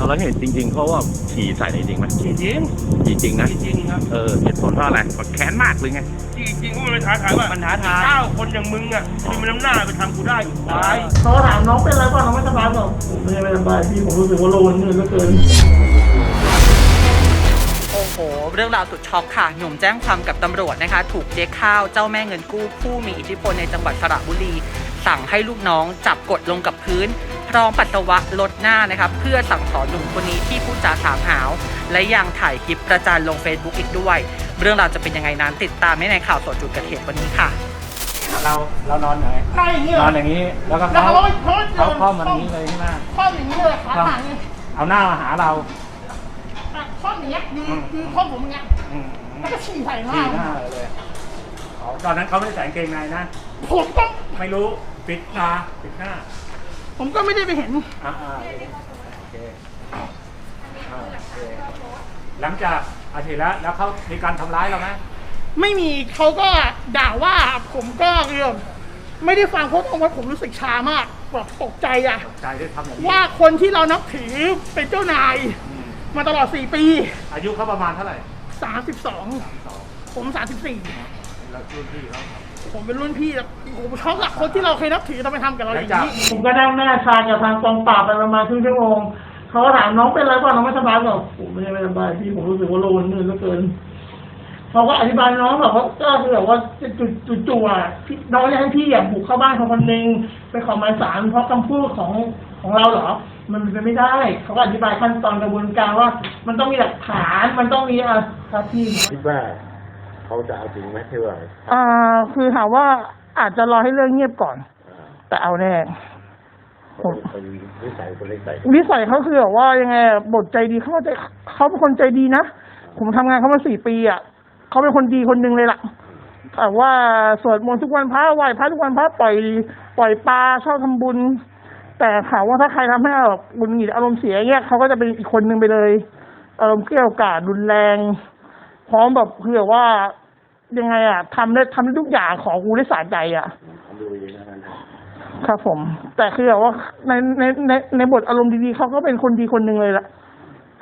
เอาแล้วเหตุจริงๆเขาว่าฉี่ใส่จริงไหมจริงจริงฉี่จริงนะ จริงครับ เออเหตุผลเพราะอะไรแบบแค้นมากหรือไง จริงจริงว่ามันเป็นท้าทายว่ามันท้าทายเก้าคนอย่างมึงอะมีมันน้ำหน้าไปทำกูได้อีกไว้เขาถามน้องเป็นอะไรบ้างน้องไม่สบายบอกผมไม่ไม่สบายพี่ผมรู้สึกว่าโลนเงินเหลือเกินโอ้โห เรื่องราวสุดช็อกค่ะ หนุ่มแจ้งความกับตำรวจนะคะ ถูกเจ๊ข้าวเจ้าแม่เงินกู้ผู้มีอิทธิพลในจังหวัดสระบุรี สั่งให้ลูกน้องจับกดลงกับพื้น พร้อมปัสสาวะลดหน้านะคะเพื่อสั่งสอนหนุ่มคนนี้ที่พูดจาถามหาว และยังถ่ายคลิปประจานลง Facebook อีกด้วย เรื่องราวจะเป็นยังไงนั้นติดตามได้ในข่าวสดจุดเกิดเหตุวันนี้ค่ะ เราเรานอนไหนใช่อย่างนี้นอนอย่างนี้ แล้วก็แล้วเขาเขาเขาเขาเข้ามานี้เลยใช่ไหมข้ออย่างนี้เลยขาต่างนี่เอาหน้ามาหาเราข้ออย่างเงี้ยยืนยืนข้อผมอย่างเงี้ยอืมแล้วก็ฉี่ใส่หน้าที่หน้าเราเลยอ๋อตอนนั้นเขาไม่ได้ใส่กางเกงในนะ ผมก็ไม่รู้ปิดตาปิดหน้า ผมก็ไม่ได้ไปเห็น อ่าอ่าโอเคอ่าโอเคหลังจากอาทิตย์แล้วแล้วเขามีการทำร้ายเราไหมไม่มีเขาก็ด่าว่าผมก็เรื่องไม่ได้ฟังเพราะตรงว่าผมรู้สึกชามากแบบตกใจอะใจได้ทำอย่างนี้ว่าคนที่เรานับถือเป็นเจ้านาย อืมมาตลอด 4 ปี อายุเขาประมาณเท่าไหร่32ผม 34แล้วรุ่นพี่เขา ผมเป็นรุ่นพี่แล้วผมช็อกอะคนที่เราเคยนับถือทำไมทำกับเราอย่างนี้ผมก็นั่งหน้าชากับทางกองปราบไปประมาณครึ่งชั่วโมงเขาก็ถามน้องเป็นอะไรบ้างน้องไม่สบายบอกผมไม่ได้ไม่สบายพี่ผมรู้สึกว่าโลนเงินเหลือเกินเขาก็อธิบายน้องแบบว่าก็คือแบบว่าจุดจุดจู่ๆอะพี่น้องอยากให้พี่อะบุกเข้าบ้านเขาคนหนึ่งไปขอหมายสารเพราะคำพูดของของเราเหรอ มันเป็นไปไม่ได้ เขาก็อธิบายขั้นตอนกระบวนการว่า มันต้องมีหลักฐานมันต้องมีอะครับพี่คิดว่า เขาจะเอาจริงไหมที่ว่าอ่า คือถามว่าอาจจะรอให้เรื่องเงียบก่อนอ่าแต่เอาแน่เขาเป็นนิสัยคนนิสัยนิสัยเขาคือแบบว่ายังไงอะบทใจดีเขาใจเขาเป็นคนใจดีนะผมทำงานเขามาสี่ปีอะเขาเป็นคนดีคนหนึ่งเลยล่ะแต่ว่าสวดมนต์ทุกวันพระไหว้พระทุกวันพระปล่อยปล่อยปลาชอบทำบุญ แต่ถามว่าถ้าใครทำให้แบบบุญหงิดอารมณ์เสียเงี้ยเขาก็จะเป็นอีกคนหนึ่งไปเลยอารมณ์เกรี้ยวกราดรุนแรง พร้อมแบบคือแบบว่า ยังไงอะทำได้ทำได้ทุกอย่างของกูได้สาใจอะผมดูเองนะท่านครับผม แต่คือแบบว่าในในในในบทอารมณ์ดีๆเขาก็เป็นคนดีคนหนึ่งเลยละ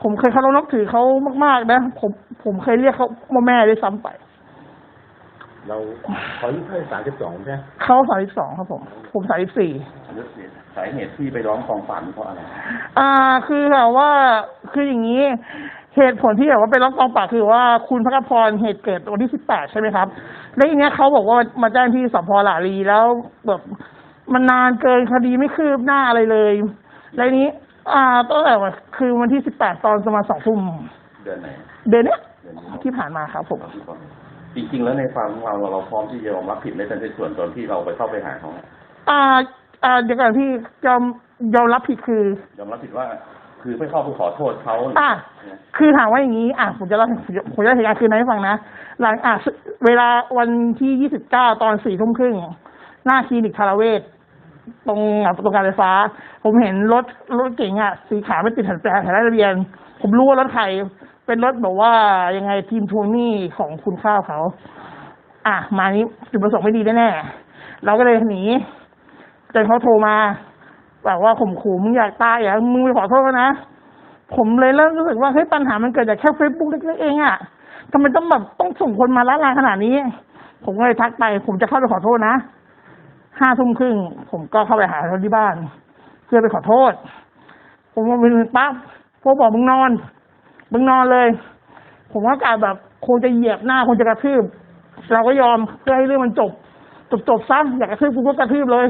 ผมเคยเคารพนับถือเขามากๆนะผมผมเคยเรียกเขาว่าแม่ด้วยซ้ำไป เราเขาอายุเท่าสามสิบสองใช่ไหมเขาสามสิบสองครับผม ผมสามสิบสี่สาเหตุที่ไปร้องกองปราบเพราะอะไร อ่า คือแบบว่าคืออย่างนี้ เหตุผลที่แบบว่าไปร้องกองปราบคือว่าคุณพระพรเหตุเกิดวันที่สิบแปดใช่ไหมครับ แล้วทีเนี้ยเขาบอกว่ามาแจ้งที่สพหลารีแล้วแบบมันนานเกินคดีไม่คืบหน้าอะไรเลยแล้วทีนี้ อ่าตั้งแต่วันคือวันที่สิบแปดตอนประมาณสองทุ่มเดือนไหนเดือนเนี้ยเดือนนี้ที่ผ่านมาครับผม จริงๆ แล้วในความของเราเราเราพร้อมที่จะยอมรับผิดในในส่วนตอนที่เราไปเข้าไปหาเขาอ่าอ่าเดี๋ยวก่อนที่ยอมยอมรับผิดคือยอมรับผิดว่า คือไม่เข้าไปขอโทษเขาอะคือถามว่าอย่างนี้ อะผมจะเล่าผมจะเล่าเหตุการณ์คืนนั้นให้ฟังนะหลังอะเวลาวันที่ยี่สิบเก้าตอนสี่ทุ่มครึ่งหน้าคลินิกคาราเวศตรงตรงการไฟฟ้า ผมเห็นรถรถเก๋งอะสีขาวไม่ติดแผ่นแปลแผ่นทะเบียน ผมรู้ว่ารถใครเป็นรถแบบว่ายังไงทีมทวงหนี้ของคุณข้าวเขา อะมานี้จุดประสงค์ไม่ดีแน่ๆเราก็เลยหนีจนเขาโทรมา แบบว่าข่มขู่มึงอยากตายอะมึงไปขอโทษนะ ผมเลยเริ่มรู้สึกว่าเฮ้ยปัญหามันเกิดจากแค่เฟซบุ๊กเล็กๆเองอะทำไมต้องแบบต้องส่งคนมาละลานขนาดนี้ ผมก็เลยทักไป ผมจะเข้าไปขอโทษนะห้าทุ่มครึ่งผมก็เข้าไปหาเขาที่บ้าน เพื่อไปขอโทษ ผมมาเป็นปั๊บพวกบอกมึงนอนมึงนอนเลย ผมก็กลายแบบคงจะเหยียบหน้าคงจะกระทืบ เราก็ยอมเพื่อให้เรื่องมันจบ จบจบๆซะอยากกระทืบกูก็กระทืบเลย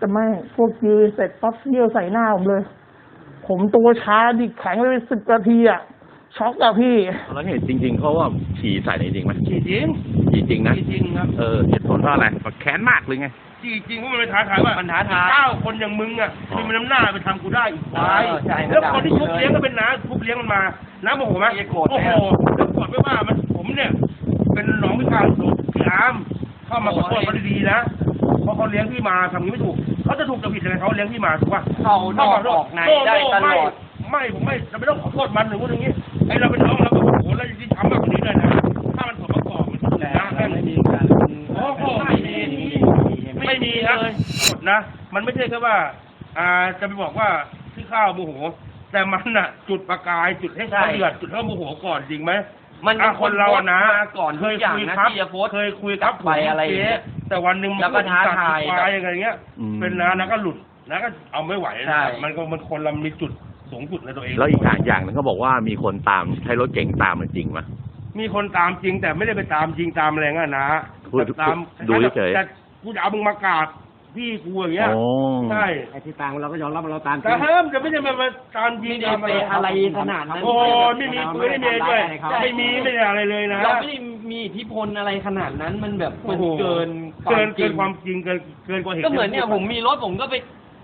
แต่ไม่พวกยืนเสร็จปั๊บเยี่ยวใส่หน้าผมเลย ผมตัวชาดิแข็งไปเป็นสิบนาทีอะช็อกอะพี่แล้วเหตุจริง ๆเขาว่าฉี่ใส่จริงไหมจริงจริงฉี่จริงนะจริงครับเออเหตุผลเพราะอะไรแบบแค้นมากหรือไงจริงจริงว่ามันเป็นท้าทายว่ามันท้าทายเก้าคนอย่างมึงอะมีมันน้ำหน้าไปทำกูได้อีกไว้เออใช่แล้วคนที่ทุบเลี้ยงก็เป็นน้าทุบเลี้ยงมันมาน้าโมโหไหมอย่าโกรธโอ้โหแล้วโกรธไม่ว่ามันผมเนี่ย เป็นหนองพิการสุดพี่อามเข้ามาขอโทษเขาดีๆนะ เพราะเขาเลี้ยงพี่มาทำอย่างนี้ไม่ถูกเขาจะถูกจะผิดยังไงเขาเลี้ยงพี่มาถูกป่ะเขานอกออกในได้ตลอดไม่ผมไม่เราไม่ต้องขอโทษมันหรือว่าอย่างนี้ไอเราเป็นน้องเราก็โอ้โหแล้วที่ทำมากกว่านี้เลยนะถ้ามันสมประกอบมันถูกนะแค่นั้นโอ้โหไม่มีไม่มีครับกดนะ มันไม่ใช่แค่ว่า อ่าจะไปบอกว่าที่ข้าวโมโหแต่มันน่ะ จุดประกายจุดให้ใช่เขาเดือดจุดให้เขาโมโหก่อนจริงไหม มันอะคนเราอะนะมาก่อนเคทุยกอย่างคุยนะครับที่จะโพสต์เคยคุยครับไปอะไรอย่างเงี้ยแต่วันหนึ่งมันแล้วก็ท้าทายตัดสินใจอะไรเงี้ย อืม เป็นนะนะก็หลุดนะก็เอาไม่ไหวใช่นะมันก็มันคนเรามีจุดสูงสุดในตัวเอง แล้วอีกอย่างอย่างหนึงเขาบอกว่ามีคนตามใช้รถเก๋งตามมันจริงไหม มีคนตามจริงแต่ไม่ได้ไปตามจริงตามอะไรงั้นนะพูดแต่ตามดูเฉยๆ แต่กูจะเอามึงมากราบ พี่กูอย่างเงี้ยโอ้ใช่ไอ้ที่ตามเราก็ยอมรับว่าเราตามจริแต่งห้ามจะไม่ได้มามาตามยิงไม่ได้ตามไปอะไรขนาดนั้นโอ้ยไม่มีปืนไม่มีอะไรด้วยใช่ไม่มีไม่ได้อะไรเลยนะ เราไม่ได้มีอิทธิพลอะไรขนาดนั้นมันแบบมันโอ้โห เกินเกินจเกิรินงความจริงเกินเกินกว่าเหตุก็เหมือนเนี่ยผมมีรถผมก็ไป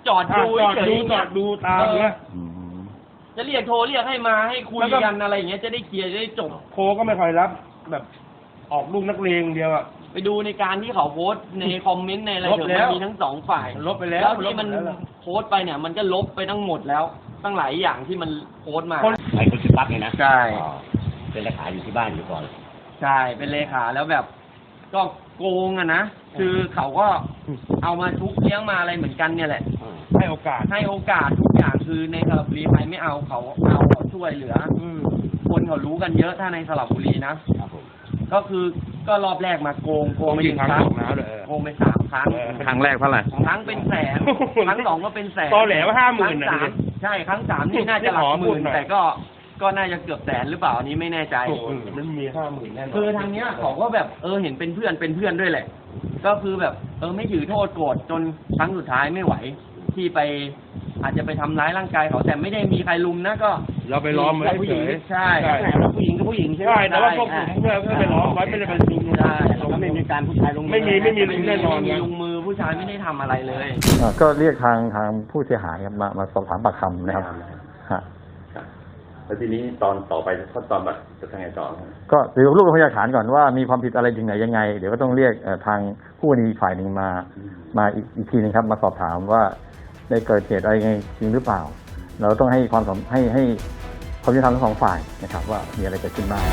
จอดอะดูจอดเฉยดูๆจอดดูตามเงี้ย อืมจะเรียกโทรเรียกให้มาให้คุยแล้วก็ กันอะไรอย่างเงี้ยจะได้เคลียร์จะได้จบโทรก็ไม่ค่อยรับ แบบออกลูกนักเลงเดียวอะ ไปดูในการที่เขาโพสต์ในคอมเมนต์ในอะไรลบเถอะแล้วมันมีทั้งสองฝ่ายลบไปแล้วแล้วที่มันลบไปแล้ว โพสต์ไปเนี่ย มันก็ลบไปทั้งหมดแล้วตั้งหลายอย่างที่มันโพสต์มา คน ไอ้คนชื่อปั๊กเนี่ยนะใช่ อ๋อเป็นเลขาอยู่ที่บ้านอยู่ก่อน ใช่เป็นเลขาแล้วแบบก็โกงอะนะคือเขาก็เอามาทุกเลี้ยงมาอะไรเหมือนกันเนี่ยแหละ ให้โอกาส ให้โอกาสทุกอย่างคือในสระบุรีใครไม่เอาเขาเอาเขาช่วยเหลืออืมคนเขารู้กันเยอะถ้าในสระบุรีนะครับผม ก็คือ ก็รอบแรกมาโกงโกงไปหนึ่งครั้งโกงกี่ครั้งบอกนะเออโกงไปสามครั้งเออครั้งแรกเท่าไหร่ครั้งเป็นแสนครั้งสองก็เป็นแสนตอแหลว่า50,000ครั้งสามน่ะดิใช่ครั้งสามนี่น่าจะหลักขอหพูดมื่นหน่อยแต่ก็ก็น่าจะเกือบแสนหรือเปล่าอันนี้ไม่แน่ใจโอ้โหมันมีห้าหมื่นแน่นอนคือทางเนี้ยเขาก็แบบเออเห็นเป็นเพื่อนเป็นเพื่อนด้วยแหละ ก็คือแบบเออไม่ถือโทษโกรธจนครั้งสุดท้ายไม่ไหวที่ไป อาจจะไปทำร้ายร่างกายเขาแต่ไม่ได้มีใครลุมนะก็เราไปล้อมไว้ใช่ผู้หญิงเฉยใช่ใช่แล้วผู้หญิงก็ผู้หญิงใช่ไหมใช่แต่ว่าพวกผมเพื่อนก็ไปล้อมไว้ไม่ได้ไปลุม ใช่เราก็ไม่มีการผู้ชายลงอไม่มีไม่มีไม่มีแน่นอนไม่มีนะลุงมือผู้ชายไม่ได้ทำอะไรเลย อ่าก็เรียกทางทางผู้เสียหายครับมามาสอบถามปากคำนะครับฮะครับแล้วทีนี้ตอนต่อไปขั้นตอนแบบจะทำไงต่อครับก็เดี๋ยวรวบรวมพยานหลักฐานก่อนว่ามีความผิดอะไรถึงไหนยังไง เดี๋ยวก็ต้องเรียกเอ่อทางผู้กรณีฝ่ายหนึ่งมา มาอีกอีกทีหนึงครับ มาสอบถามว่า ได้เกิดเหตุอะไรไงจริงหรือเปล่า เราต้องให้ความสำให้ให้ความยุติธรรมทั้งสองฝ่ายนะครับว่ามีอะไรเกิดขึ้นบ้าง